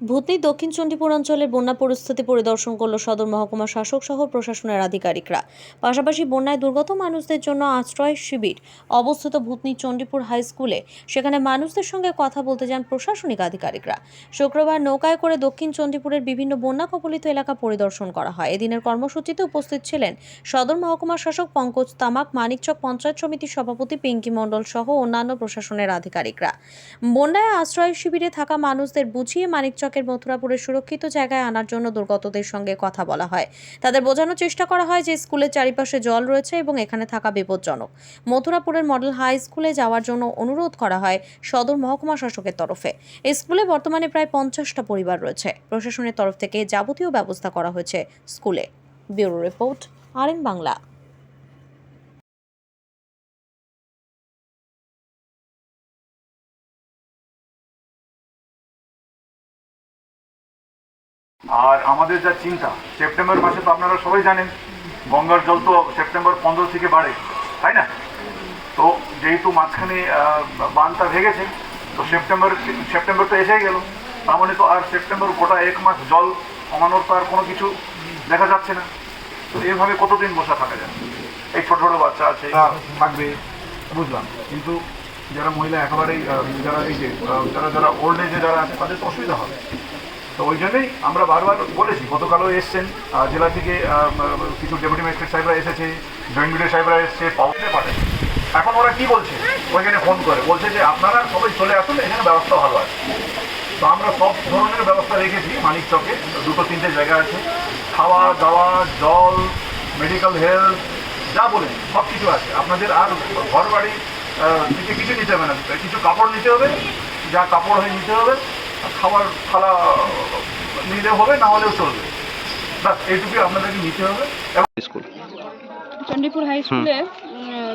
ভূতনি দক্ষিণ চণ্ডীপুর অঞ্চলের বন্যা পরিস্থিতি পরিদর্শন করল সদর মহকুমা শাসক সহ প্রশাসনের আধিকারিকরা। পাশাপাশি বন্যায় দুর্গত মানুষদের জন্য আশ্রয় শিবির অবস্থিত ভূতনি চণ্ডীপুর হাই স্কুলে। সেখানে মানুষদের সঙ্গে কথা বলতে যান প্রশাসনিক আধিকারিকরা। শুক্রবার নৌকায় করে দক্ষিণ চণ্ডীপুরের বিভিন্ন বন্যা কবলিত এলাকা পরিদর্শন করা হয়। এদিনের কর্মসূচিতে উপস্থিত ছিলেন সদর মহকুমা শাসক পঙ্কজ তামাক, মানিকচক পঞ্চায়েত সমিতির সভাপতি পিঙ্কি মণ্ডল সহ অন্যান্য প্রশাসনের আধিকারিকরা। বন্যায় আশ্রয় শিবিরে থাকা মানুষদের বুঝিয়ে মানিকচকের মথুরাপুরের সুরক্ষিত জায়গায় আনার জন্য দুর্গতদের সঙ্গে কথা বলা হয়। তাদের বোঝানোর চেষ্টা করা হয় যে স্কুলের চারিপাশে জল রয়েছে এবং এখানে থাকা বিপজ্জনক। মথুরাপুরের মডেল হাই স্কুলে যাওয়ার জন্য অনুরোধ করা হয় সদর মহকুমা শাসকের তরফে। এই স্কুলে বর্তমানে প্রায় পঞ্চাশটা পরিবার রয়েছে। প্রশাসনের তরফ থেকে যাবতীয় ব্যবস্থা করা হয়েছে স্কুলে। Bureau report R Bangla. আর আমাদের যা চিন্তা, সেপ্টেম্বর মাসে তো আপনারা সবাই জানেন, গঙ্গার জল তো সেপ্টেম্বর পনেরো থেকে বাড়ে, তাই না? তো যেহেতু মাঝখানে বাঁধটা ভেঙেছে তো সেপ্টেম্বর সেপ্টেম্বর তো এসেই গেল। তার মানে তো আর সেপ্টেম্বর গোটা এক মাস জল কমানোর তো আর কোনো কিছু দেখা যাচ্ছে না। তো এইভাবে কতদিন বসে থাকা যায়? এই ছোট ছোট বাচ্চা আছে থাকবে, বুঝলাম। কিন্তু যারা মহিলা একেবারেই যারা এই যে যারা যারা ওল্ড এজে যারা আছে, তাদের অসুবিধা হবে। তো ওই জন্যই আমরা বারবার বলেছি, গতকালও এসছেন জেলা থেকে কিছু ডেপুটি ম্যাজিস্ট্রেট সাহেবরা এসেছে, জয়েন্ট মিডিয়া সাহেবরা এসছে পাউনে পারে এখন ওরা কি বলছে? ওইখানে ফোন করে, বলছে যে আপনারা সবাই চলে আসুন, এখানে ব্যবস্থা ভালো আছে। তো আমরা সব ধরনের ব্যবস্থা রেখেছি, মানিক চকে, দুটো তিনটে জায়গা আছে। খাওয়া, দাওয়া, জল মেডিকেল হেলথ যা বলেন, সব কিছু আছে। আপনাদের আর ঘর বাড়ি কিছু নিতে হবে না। কিছু কাপড় নিতে হবে, যা কাপড় হয়ে নিতে হবে খাবার থালা নিলে হবে না হলেও চলবে। ব্যাস এইটুকুই আপনাদেরকে নিতে হবে। এবং স্কুল। চণ্ডীপুর হাই স্কুলে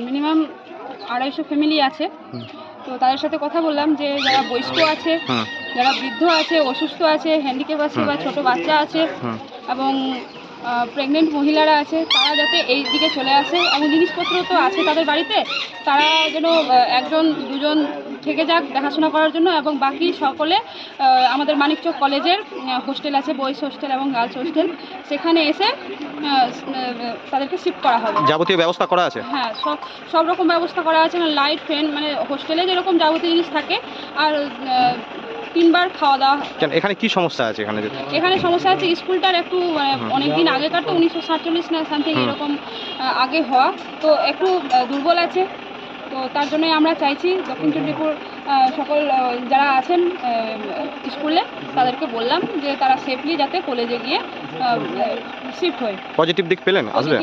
মিনিমাম আড়াইশো ফ্যামিলি আছে। তো তাদের সাথে কথা বললাম যে যারা বয়স্ক আছে যারা বৃদ্ধ আছে অসুস্থ আছে হ্যান্ডিক্যাপ আছে বা ছোট বাচ্চা আছে এবং প্রেগনেন্ট মহিলারা আছে তারা যাতে এই দিকে চলে আসে। এবং জিনিসপত্র তো আছে তাদের বাড়িতে তারা যেন একজন দুজন থেকে যাক দেখাশোনা করার জন্য এবং বাকি সকলে আমাদের মানিকচক কলেজের হোস্টেল আছে বয়েজ হোস্টেল এবং গার্লস হোস্টেল সেখানে এসে তাদেরকে শিফট করা হবে। যাবতীয় ব্যবস্থা করা আছে? হ্যাঁ সব সব রকম ব্যবস্থা করা আছে মানে লাইট ফ্যান মানে হোস্টেলে যেরকম যাবতীয় জিনিস থাকে আর তিনবার খাওয়া দাওয়া কেন এখানে কি সমস্যা আছে এখানে? এখানে সমস্যা আছে স্কুলটার একটু অনেক দিন আগেকার তো উনিশশো সাতচল্লিশ না সামথিং এরকম আগে হওয়া। তো একটু দুর্বল আছে। তো তার জন্যই আমরা চাইছি দক্ষিণ চণ্ডীপুর সকল যারা আছেন স্কুলে তাদেরকে বললাম যে তারা সেফলি যাতে কলেজে গিয়ে শিফট হয়। পজিটিভ দিক পেলেন? আসবে?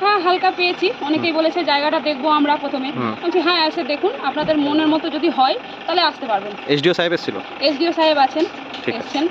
হ্যাঁ হালকা পেয়েছি। অনেকেই বলেছে জায়গাটা দেখব আমরা প্রথমে। বলছি হ্যাঁ এসে দেখুন আপনাদের মনের মতো যদি হয় তাহলে আসতে পারবেন। এসডিও সাহেব এসেছিল? এসডিও সাহেব আছেন এসছেন।